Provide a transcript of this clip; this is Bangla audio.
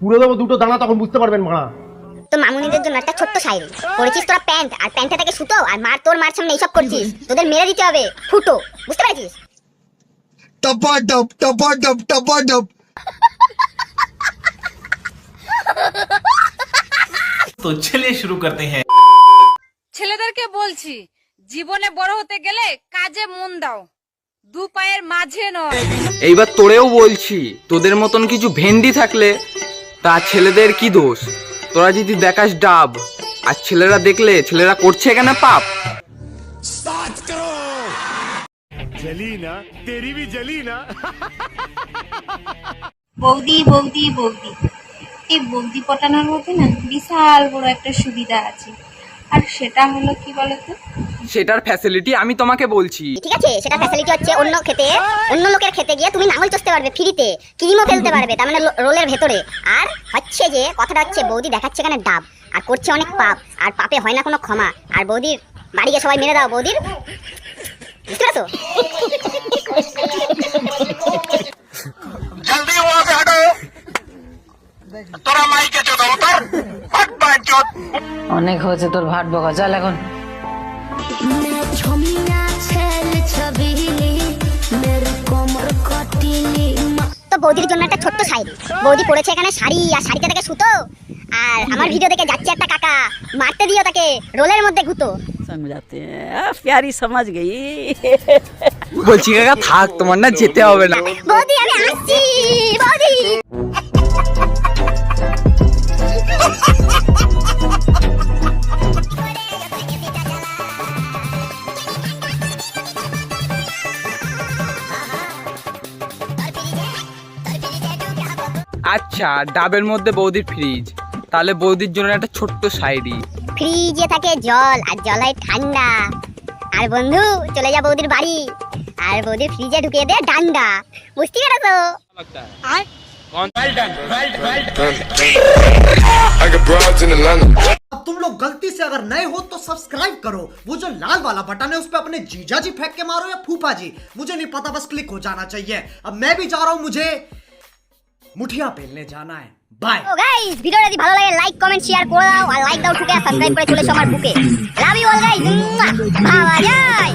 পুরো দেবো দুটো দানা তখন বুঝতে পারবেন মারা। তো মামুনিদের জন্য একটা ছোট্ট শায়রি পড়েছিস তোরা প্যান্ট আর থেকে সুতো আর মার তোর মার সামনে এইসব করছিস। তোদের মেরে দিতে হবে ফুটো বুঝতে টপা টপা টপা তো ছেলে শুরু করতে হ্যাঁ। ছেলেদেরকে বলছি জীবনে বড় হতে গেলে কাজে মন দাও। দু পায়ের মাঝে নয়। এইবার তোরেও বলছি তোদের মতন কিছু ভেন্ডি থাকলে তা ছেলেদের কি দোষ? তোরা যদি দেখাস ডাব আর ছেলেরা দেখলে ছেলেরা করছে কেন পাপ? বৌদি বৌদি বৌদি। এই বৌদি পটানোর মধ্যে না বিশাল বড় একটা সুবিধা আছে। আর সেটা হলো কি বলতো? সেটার ফ্যাসিলিটি আমি তোমাকে বলছি। ঠিক আছে সেটা ফ্যাসিলিটি হচ্ছে অন্য খেতে অন্য লোকের খেতে গিয়ে তুমি নাঙল চসতে পারবে ফ্রিতে ক্রিমও ফেলতে পারবে তার মানে রোলের ভেতরে। আর হচ্ছে যে কথাটা হচ্ছে বৌদি দেখাচ্ছে এখানে ডাব আর করছে অনেক পাপ আর পাপে হয় না কোনো ক্ষমা। আর বৌদির বাড়িকে সবাই মেরে দাও বৌদির। অনেক হয়েছে তোর ভাট বকা চল এখন। মানে তো বৌদির জন্য একটা ছোট্ট শাড়ি বৌদি পড়েছে এখানে শাড়ি আর শাড়িতে থাকে সুতো আর আমার ভিডিও দেখে যাচ্ছে একটা কাকা মারতে দিও তাকে রোলের মধ্যে ঘুতো समझाते हैं प्यारी समझ गई বলছি কাকা থাক তোমার না যেতে হবে না বৌদি আমি আসছি বৌদি আচ্ছা ডাবের মধ্যে বৌদির ফ্রিজ তাহলে বৌদির জন্য একটা ছোট্ট শাড়ি ফ্রিজে থাকে জল আর জলাই ঠান্ডা আর বন্ধু চলে যা বৌদির বাড়ি আর বৌদির ফ্রিজে ঢুকিয়ে দে ডান্ডা বুঝতে পেরেছো I got broads in Atlanta. अब तुम लोग गलती से अगर नए हो तो सब्सक्राइब करो वो जो लाल वाला बटन है उस पर अपने जीजा जी फेंक के मारो या फूफा जी मुझे नहीं पता बस क्लिक हो जाना चाहिए अब मैं भी जा रहा हूं मुझे মুঠিয়া আপেল নে জানা বাই ও oh, গাইস ভিডিওটা যদি ভালো লাগে লাইক কমেন্ট শেয়ার করে দাও, আর লাইক দাও ঠিক আছে সাবস্ক্রাইব করে চলে সবার বুকে। লাভ ইউ অল গাইস বাবা যায়